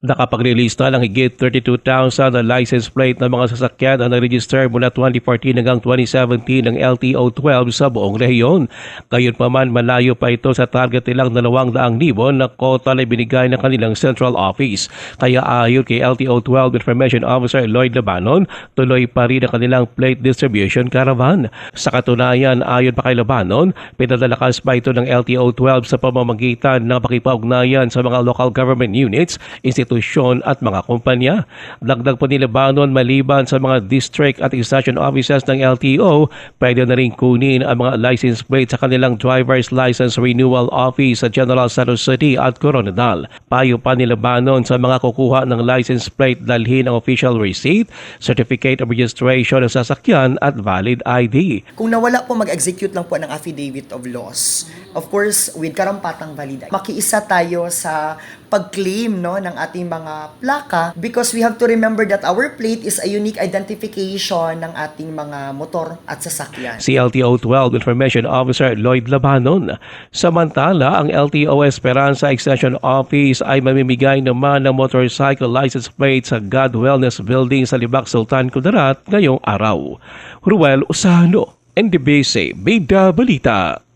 Nakapag-release na ng higit 32,000 na license plate ng mga sasakyan na register mula 2014 hanggang 2017 ng LTO-12 sa buong rehiyon. Gayon pa man, malayo pa ito sa target nilang 200,000 na kota na binigay ng kanilang central office. Kaya ayon kay LTO-12 Information Officer Lloyd Labanon, tuloy pa rin ang kanilang plate distribution caravan. Sa katunayan, ayon pa kay Labanon, pinadalakas pa ito ng LTO-12 sa pamamagitan ng pakipag-ugnayan sa mga local government units, institusyon at mga kumpanya. Dagdag po ni Lebanon maliban sa mga district at extension offices ng LTO, pwede na rin kunin ang mga license plate sa kanilang driver's license renewal office sa General Santos City at Coronadal. Payo pa ni Lebanon sa mga kukuha ng license plate dalhin ang official receipt, certificate of registration ng sasakyan at valid ID. Kung nawala po, mag-execute lang po ng affidavit of loss. Of course, with karampatang valid. Makiisa tayo sa pag-claim no, ng ating mga plaka because we have to remember that our plate is a unique identification ng ating mga motor at sasakyan. si LTO 12 Information Officer Lloyd Labanon. Samantala, ang LTO Esperanza Extension Office ay mamimigay naman ng motorcycle license plate sa God Wellness Building sa Libak Sultan Kudarat ngayong araw. Ruel Usano, NDBC, Bida Balita.